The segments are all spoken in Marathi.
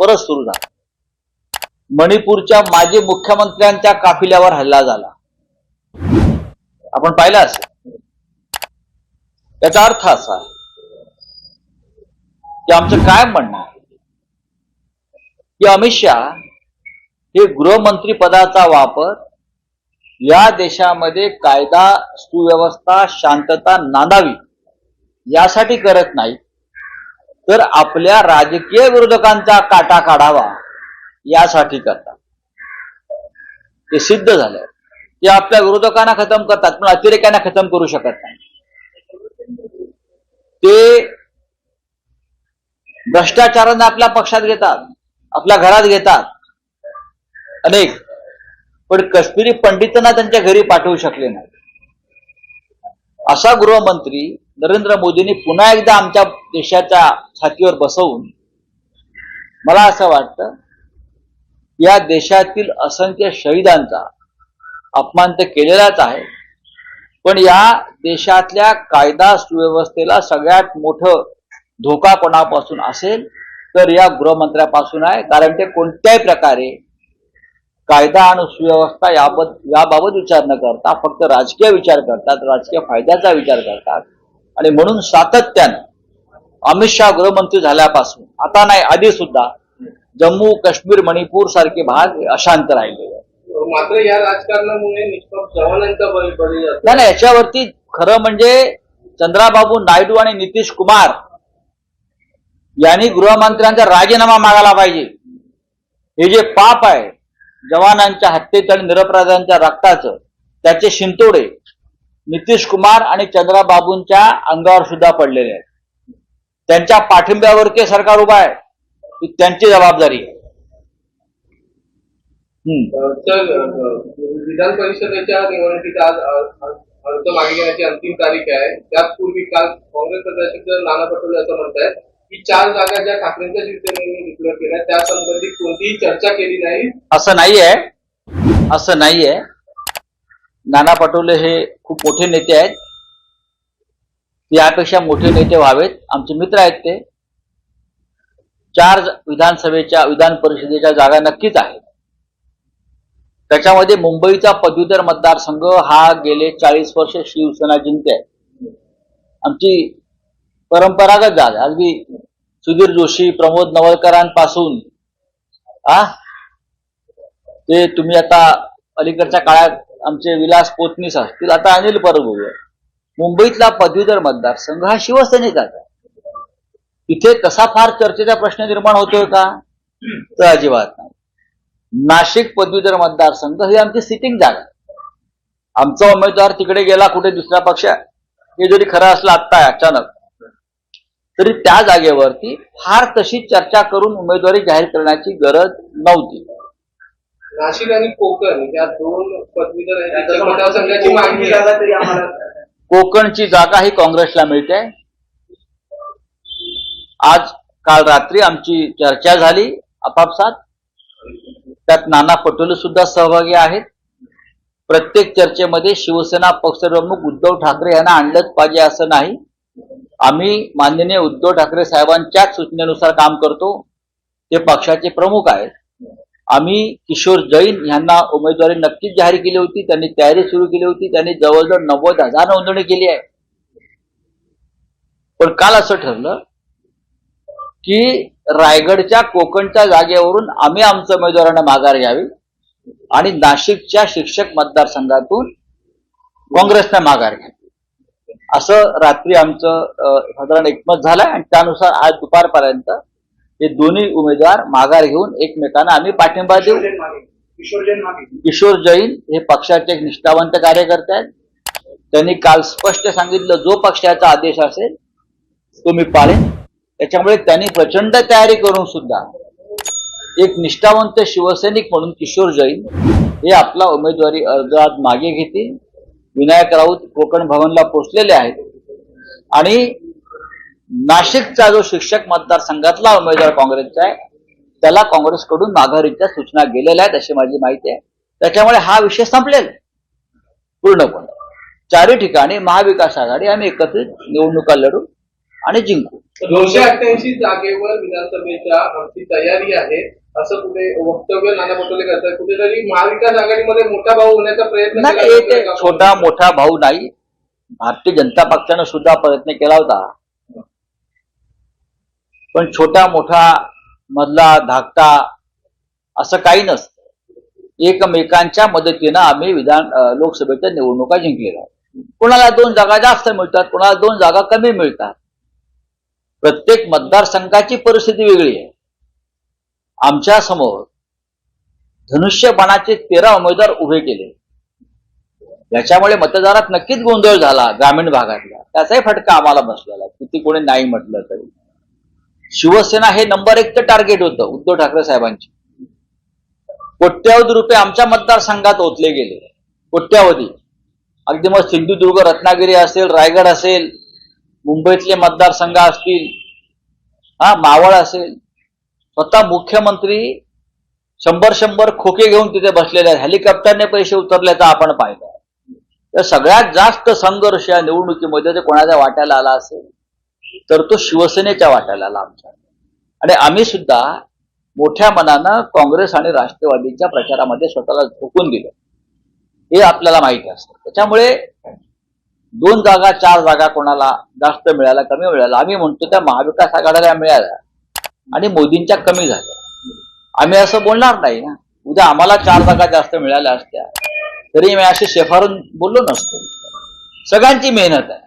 परत सुरू झाला. मणिपूरच्या माजी मुख्यमंत्र्यांच्या काफिल्यावर हल्ला झाला. आपण पाहिला असेल. त्याचा अर्थ असा की आमचं काय म्हणणं आहे की अमित शहा हे गृहमंत्री पदाचा वापर या देशामध्ये कायदा सुव्यवस्था शांतता नांदावी यासाठी करत नाही तर आपल्या राजकीय विरोधकांचा काटा काढावा यासाठी करतात. ते सिद्ध झालं. ते आपल्या विरोधकांना खतम करतात पण अतिरेक्यांना खतम करू शकत नाही. ते भ्रष्टाचारांना आपल्या पक्षात घेतात आपल्या घरात घेतात. अनेक. पण कश्मीरी पंडितांना त्यांच्या घरी पाठवू शकले नाही. असा गृहमंत्री नरेंद्र मोदींनी पुन्हा एकदा आमच्या देशाच्या छातीवर बसवून मला असं वाटतं या देशातील असंख्य शहीदांचा अपमान तर केलेलाच आहे पण या देशातल्या कायदा सुव्यवस्थेला सगळ्यात मोठं धोका कोणापासून असेल तर या गृहमंत्र्यापासून आहे. कारण ते कोणत्याही प्रकारे कायदा आणि सुव्यवस्था याबत याबाबत विचार न करता फक्त राजकीय विचार करतात राजकीय फायद्याचा विचार करतात. आणि म्हणून सातत्यानं अमित शहा गृहमंत्री झाल्यापासून आता नाही आधी सुद्धा जम्मू काश्मीर मणिपूर सारखे भाग अशांत राहिले. मात्र या राजकारणामुळे निष्पक्ष जवानांचा बळी नाही नाही, याच्यावरती खरं म्हणजे चंद्राबाबू नायडू आणि नितीश कुमार यांनी गृहमंत्र्यांचा राजीनामा मागायला पाहिजे. हे जे पाप आहे जवानांच्या हत्येचं आणि निरपराधांच्या रक्ताचं त्याचे शिंतोडे नितीश कुमार आणि चंद्राबाबूंच्या अंगावर सुद्धा पडलेले आहेत. त्यांच्या पाठिंब्यावर ते सरकार उभा आहे ही त्यांची जबाबदारी आहे. विधान परिषदेच्या निवडणुकीचा आज अर्ज मागे घेण्याची अंतिम तारीख आहे. त्यापूर्वी काल काँग्रेस अध्यक्ष नाना पटोले असं म्हणतायत की चार जागा ज्या ठाकरेंच्या शिवसेनेने डिक्लेअर केल्या त्या संबंधित कोणतीही चर्चा केली नाही. असं नाहीये. असं नाहीये. नाना पटोले हे खूप मोठे नेते आहेत. यापेक्षा मोठे नेते व्हावेत. आमचे मित्र आहेत ते. चार विधानसभेच्या विधान परिषदेच्या जागा नक्कीच आहेत. त्याच्यामध्ये मुंबईचा पदवीधर मतदारसंघ हा गेले चाळीस वर्ष शिवसेना जिंकते. आमची परंपरागत जागा अगदी सुधीर जोशी प्रमोद नवलकरांपासून आ? ते तुम्ही आता अलीकडच्या काळात आमचे विलास पोतनीस असतील आता अनिल परब मुंबईतला पदवीधर मतदारसंघ हा शिवसेनेचाच आहे. इथे तसा फार चर्चेचा प्रश्न निर्माण होतोय का? तर अजिबात नाही. नाशिक पदवीधर मतदारसंघ ही आमची सिटिंग जागा आहे. आमचा उमेदवार तिकडे गेला कुठे दुसऱ्या पक्ष हे जरी खरं असलं आत्ता अचानक. तरी त्या जागेवरती फार तशी चर्चा करून उमेदवारी जाहीर करण्याची गरज नव्हती. नाशिक आणि कोकण या दोन पदवीधर मतदारसंघाची मागणी आहे. कोकणची जागा ही काँग्रेसला मिळते. आज काल रात्री आमची चर्चा झाली आपापसात. त्यात नाना पटोले सुद्धा सहभागी आहेत. प्रत्येक चर्चेमध्ये शिवसेना पक्षप्रमुख उद्धव ठाकरे यांना आणलंच पाहिजे असं नाही. आम्ही माननीय उद्धव ठाकरे साहेबांच्याच सूचनेनुसार काम करतो. ते पक्षाचे प्रमुख आहेत. आम्ही किशोर जैन यांना उमेदवारी नक्कीच जाहीर केली होती. त्यांनी तयारी सुरू केली होती. त्यांनी जवळजवळ नव्वद हजार नोंदणी केली आहे. पण काल असं ठरलं की रायगडच्या कोकणच्या जागेवरून आम्ही आमच्या उमेदवारांना माघार घ्यावी आणि नाशिकच्या शिक्षक मतदारसंघातून काँग्रेसने माघार घ्यावी. असं रात्री आमचं साधारण एकमत झालंय आणि त्यानुसार आज दुपारपर्यंत हे दोन्ही उमेदवार माघार घेऊन एकमेकांना आम्ही पाठिंबा देऊ. किशोर जैन हे पक्षाचे एक निष्ठावंत कार्यकर्ते आहेत. त्यांनी काल स्पष्ट सांगितलं जो पक्षाचा आदेश असेल तो मी पाळेन. त्याच्यामुळे त्यांनी प्रचंड तयारी करून सुद्धा एक निष्ठावंत शिवसैनिक म्हणून किशोर जैन हे आपला उमेदवारी अर्ज आज मागे घेतील. विनायक राऊत कोकण भवनला पोहोचलेले आहेत. आणि नाशिकचा जो शिक्षक मतदारसंघातला उमेदवार काँग्रेसचा आहे त्याला काँग्रेसकडून माघारीच्या सूचना गेलेल्या आहेत अशी माझी माहिती आहे. त्याच्यामुळे हा विषय संपलेला. पूर्णपणे. चारही ठिकाणी महाविकास आघाडी आम्ही एकत्रित निवडणुका लढू आणि जिंकू. दोनशे अठ्ठ्याऐंशी जागेवर विधानसभेच्या आमची तयारी आहे असं कुठे वक्तव्य नाना पटोले करतात. कुठेतरी महाविकास आघाडीमध्ये मोठा भाऊ होण्याचा प्रयत्न नाही? छोटा मोठा भाऊ नाही. भारतीय जनता पक्षानं सुद्धा प्रयत्न केला होता. पण छोटा मोठा मधला धाकटा असं काही नसतं. एकमेकांच्या मदतीनं आम्ही विधान लोकसभेच्या निवडणुका जिंकलेल्या कोणाला दोन जागा जास्त मिळतात कोणाला दोन जागा कमी मिळतात. प्रत्येक मतदारसंघाची परिस्थिती वेगळी आहे. आमच्यासमोर धनुष्यबाणाचे तेरा उमेदवार उभे केले. याच्यामुळे मतदारात नक्कीच गोंधळ झाला ग्रामीण भागातला. त्याचाही फटका आम्हाला बसलेला किती कोणी नाही म्हटलं तरी. शिवसेना हे नंबर एकचं टार्गेट होतं उद्धव ठाकरे साहेबांची. कोट्यावधी रुपये आमच्या मतदारसंघात ओतले गेले. कोट्यावधी. अगदी मग सिंधुदुर्ग रत्नागिरी असेल रायगड असेल मुंबईतले मतदारसंघ असतील हा मावळ असेल. स्वतः मुख्यमंत्री शंभर शंभर खोके घेऊन तिथे बसलेले आहेत. हेलिकॉप्टरने पैसे उतरल्याचं आपण पाहिलं. तर सगळ्यात जास्त संघर्ष या निवडणुकीमध्ये ते कोणाच्या वाट्याला आला असेल? तर तो शिवसेनेच्या वाट्याला आला आमच्या आणि आम्ही सुद्धा मोठ्या मनानं काँग्रेस आणि राष्ट्रवादीच्या प्रचारामध्ये स्वतःला झोकून दिलं. हे आपल्याला माहिती असतं. त्याच्यामुळे दोन जागा चार जागा कोणाला जास्त मिळाला कमी मिळाला आम्ही म्हणतो त्या महाविकास आघाड्याला मिळाल्या. आणि मोदींच्या कमी झाल्या. आम्ही असं बोलणार नाही ना. उद्या आम्हाला चार जागा जास्त मिळाल्या असत्या. तरी मी असे शेफारून बोललो नसतो. सगळ्यांची मेहनत आहे.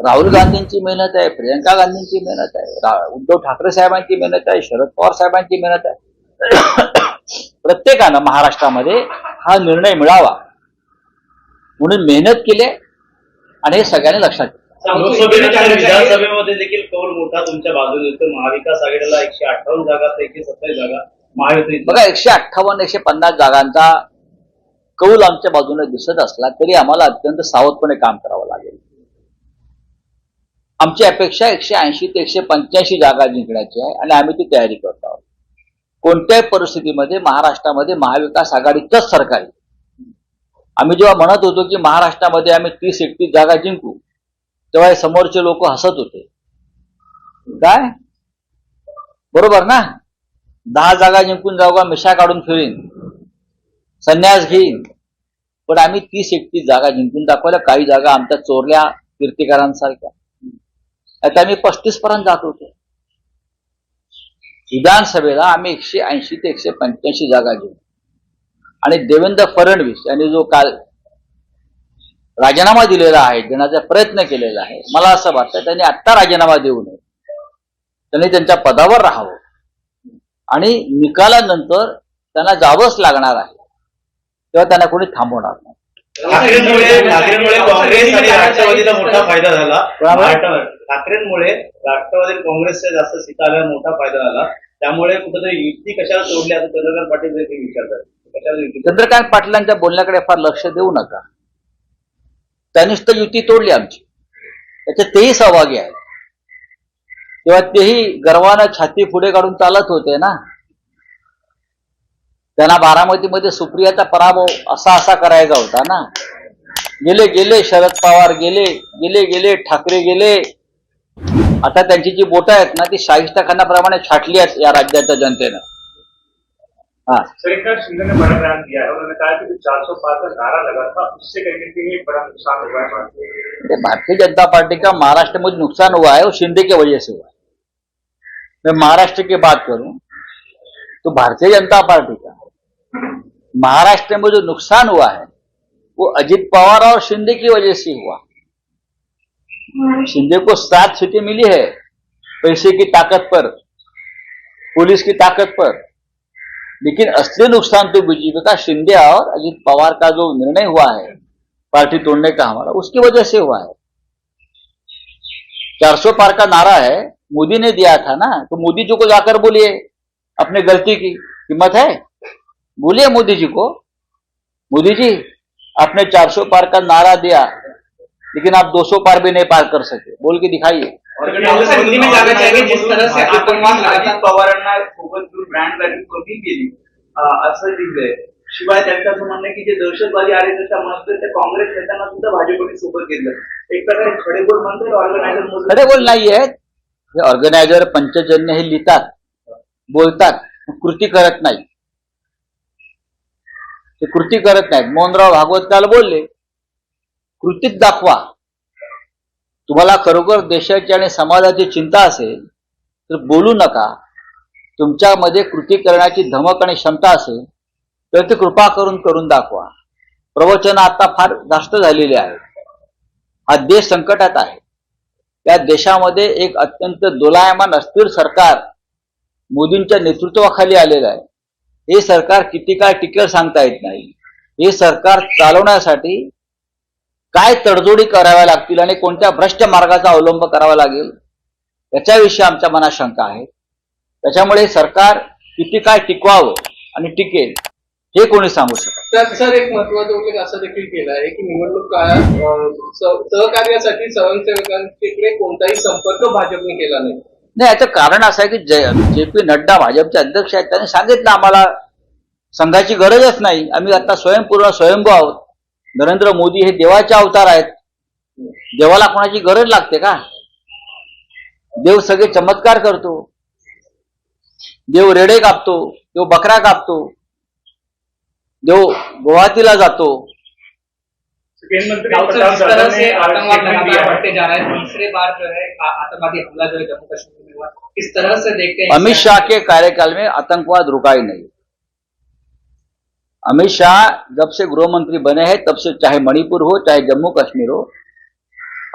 राहुल गांधींची मेहनत आहे प्रियंका गांधींची मेहनत आहे उद्धव ठाकरे साहेबांची मेहनत आहे शरद पवार साहेबांची मेहनत आहे. प्रत्येकानं महाराष्ट्रामध्ये हा निर्णय मिळावा. म्हणून मेहनत केली आणि हे सगळ्यांनी लक्षात विधानसभेमध्ये देखील कौल मोठा तुमच्या बाजूने महाविकास आघाडीला एकशे अठ्ठावन्न जागा तर एकशे सत्तावीस जागा महायुती बघा एकशे अठ्ठावन्न एकशे पन्नास जागांचा कौल आमच्या बाजूने दिसत असला तरी आम्हाला अत्यंत सावधपणे काम करावं लागेल आमची अपेक्षा एकशे ऐंशी ते एकशे पंच्याऐंशी जागा जिंकण्याची आहे आणि आम्ही ती तयारी करत आहोत. कोणत्याही परिस्थितीमध्ये महाराष्ट्रामध्ये महाविकास आघाडीचंच सरकार येईल आम्ही जेव्हा म्हणत होतो की महाराष्ट्रामध्ये आम्ही तीस एकतीस जागा जिंकू तेव्हा हे समोरचे लोक हसत होते. काय? बरोबर ना? दहा जागा जिंकून जाऊ का मिशा काढून फिरीन? संन्यास घेईन. पण आम्ही तीस एकतीस जागा जिंकून दाखवल्या काही जागा आमच्या चोरल्या कीर्तिकारांसारख्या. आता आम्ही पस्तीस पर्यंत जात होतो. विधानसभेला आम्ही एकशे ऐंशी ते एकशे पंच्याऐंशी जागा घेऊ आणि देवेंद्र फडणवीस यांनी जो काल राजीनामा दिलेला आहे देण्याचा प्रयत्न केलेला आहे मला असं वाटतं त्यांनी आत्ता राजीनामा देऊ नये. त्यांनी त्यांच्या पदावर राहावं. आणि निकालानंतर त्यांना जावंच लागणार आहे. तेव्हा त्यांना कोणी थांबवणार नाही. ठाकरेंमुळे ठाकरेंमुळे काँग्रेस आणि राष्ट्रवादीला मोठा फायदा झाला. ठाकरेंमुळे राष्ट्रवादी काँग्रेसच्या जास्त सीटा आल्यावर मोठा फायदा झाला. त्यामुळे कुठेतरी युती कशाला तोडली असं चंद्रकांत पाटील विचारतात? चंद्रकांत पाटलांच्या बोलण्याकडे फार लक्ष देऊ नका. त्यांनीच तर युती तोडली आमची. त्याच्यात तेही सहभागी आहेत. तेव्हा तेही गर्वानं छाती पुढे काढून चालत होते ना. त्यांना बारामतीमध्ये सुप्रियाचा पराभव असा असा करायचा होता ना. गेले गेले शरद पवार गेले गेले गेले ठाकरे गेले. आता त्यांची जी बोट आहेत ना ती शाहिस्ता खानाप्रमाणे छाटली आहेत या राज्याच्या जनतेनं. हा. सरकार शिंदे ने बड़ा बयान दिया है उन्होंने कहा कि जो चार सौ पार का नारा लगा था उससे कहीं ना कहीं एक बड़ा नुकसान हुआ है भारत को। ये भारतीय जनता पार्टी का महाराष्ट्र में नुकसान हुआ है वो शिंदे की वजह से हुआ है. मैं महाराष्ट्र की बात करूं तो भारतीय जनता पार्टी का महाराष्ट्र में जो नुकसान हुआ है, वो अजित पवार और शिंदे की वजह से हुआ। शिंदे को सात सीटें मिली है, पैसे की ताकत पर, पुलिस की ताकत पर, लेकिन असली नुकसान तो बीजेपी का शिंदे और अजित पवार का जो निर्णय हुआ है, पार्टी तोड़ने का हमारा, उसकी वजह से हुआ है। चार सौ पार का नारा है, मोदी ने दिया था ना तो मोदी जी को जाकर बोलिए, अपने गलती की, हिम्मत है? बोलिए मोदी जी को। मोदी जी आपने 400 पार का नारा दिया लेकिन आप 200 पार भी नहीं पार कर सके। बोल के दिखाइए। और काँग्रेस हिंदी में जाना चाहिए जिस तरह से अजित पवारांना सोबत घेऊन ब्रँड व्हॅल्यू कमी केली असं लिहिलंय शिवाय त्यांचं असं म्हणणं की जे दहशतवादी आले ते काँग्रेस नेत्यांना सुद्धा भाजपने सोबत घेतलं एक प्रकारे खडेबोल म्हणतो ऑर्गनायझर खरे बोल नाही आहेत हे ऑर्गनायझर पंचजन्य हे लिहितात बोलतात कृती करत नाही। ते कृती करत नाहीत. मोहनराव भागवत काल बोलले कृतीत दाखवा. तुम्हाला खरोखर देशाची आणि समाजाची चिंता असेल तर बोलू नका. तुमच्यामध्ये कृती करण्याची धमक आणि क्षमता असेल तर ते कृपा करून करून दाखवा. प्रवचन आता फार जास्त झालेली आहे हा देश संकटात आहे. त्या देशामध्ये एक अत्यंत दोलायमान अस्थिर सरकार मोदींच्या नेतृत्वाखाली आलेलं आहे. हे सरकार किती काळ टिकेल सांगता येत नाही. हे सरकार चालवण्यासाठी काय तडजोडी कराव्या लागतील आणि कोणत्या भ्रष्ट मार्गाचा अवलंब करावा लागेल याच्याविषयी आमच्या मनात शंका आहे. त्याच्यामुळे सरकार किती काय टिकवावं आणि टिकेल हे कोणी सांगू शकत त्यात सर एक महत्त्वाचा उल्लेख असा देखील केला आहे की निवडणूक काळात सहकार्यासाठी स्वयंसेवकांकडे कोणताही संपर्क भाजपने केला नाही. नाही याचं कारण असं आहे की जे पी नड्डा भाजपचे अध्यक्ष आहेत त्यांनी सांगितलं आम्हाला संघाची गरजच नाही आम्ही आता स्वयंपूर्ण स्वयंभू आहोत. नरेंद्र मोदी हे देवाचे अवतार आहेत. देवाला कोणाची गरज लागते का? देव सगळे चमत्कार करतो. देव रेडे कापतो देव बकरा कापतो. देव गुवाहाटीला जातो. केंद्र मंत्री प्रताप तरह जाधव से ने आतंकवाद दिया है। जा रहा है। तीसरे बार जो है आतंकवादी हमला जो है जम्मू कश्मीर में हुआ। किस तरह से देखते हैं अमित शाह के कार्यकाल में आतंकवाद रुका ही नहीं। अमित शाह जब से गृह मंत्री बने हैं तब से चाहे मणिपुर हो चाहे जम्मू कश्मीर हो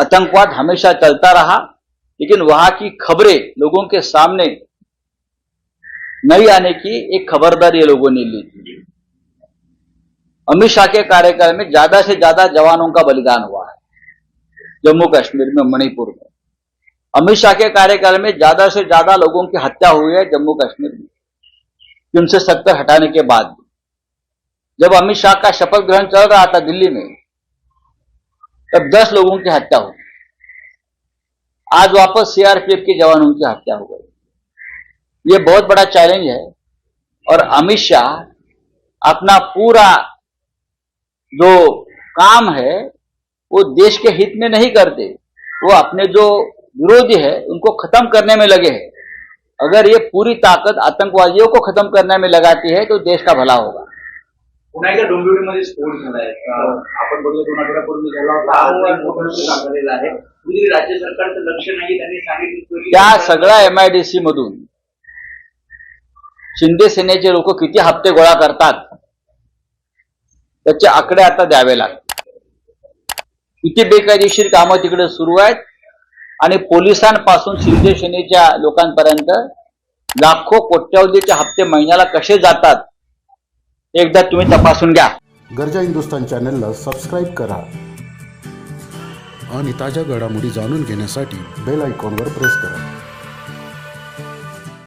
आतंकवाद हमेशा चलता रहा। लेकिन वहाँ की खबरें लोगों के सामने नहीं आने की एक खबरदारी लोगों ने ली थी। अमित शाह के कार्यकाल में ज़्यादा से ज़्यादा जवानों का बलिदान हुआ है, जम्मू कश्मीर में, मणिपुर में। अमित शाह के कार्यकाल में ज़्यादा से ज़्यादा लोगों की हत्या हुई है जम्मू कश्मीर में उनसे सौ सत्तर हटाने के बाद जब अमित शाह का शपथ ग्रहण चल रहा था दिल्ली में, तब दस लोगों की हत्या हुई। आज वापस सीआरपीएफ के जवानों की हत्या हो गई। ये बहुत बड़ा चैलेंज है और अमित शाह अपना पूरा जो काम है वो देश के हित में नहीं करते। वो अपने जो विरोधी है उनको खत्म करने में लगे हैं। अगर ये पूरी ताकत आतंकवादियों को खत्म करने में लगाती है तो देश का भला होगा। एकदा डोंबिवलीमध्ये स्फोट झालाय आपण बघूया दोन आठवड्यापूर्वी झाला होता आज मोठं काम झालेलं आहे कुठेतरी राज्य सरकारचं लक्ष नाही त्यांनी सांगितलं त्या सगळ्या एमआयडीसी मधून? शिंदे सेनेचे लोक किती हप्ते गोळा करतात? त्याचे आकडे आता द्यावे लागतात किती बेकायदेशीर कामं तिकडे सुरू आहेत. आणि पोलिसांपासून शिंदे सेनेच्या लोकांपर्यंत लाखो कोट्यावधीचे हप्ते महिन्याला कसे जातात एकदा तुम्ही तपासून घ्या. गरजा हिंदुस्तान चॅनलला सबस्क्राईब करा. आणि ताज्या घडामोडी जाणून घेण्यासाठी बेल आयकॉनवर प्रेस करा.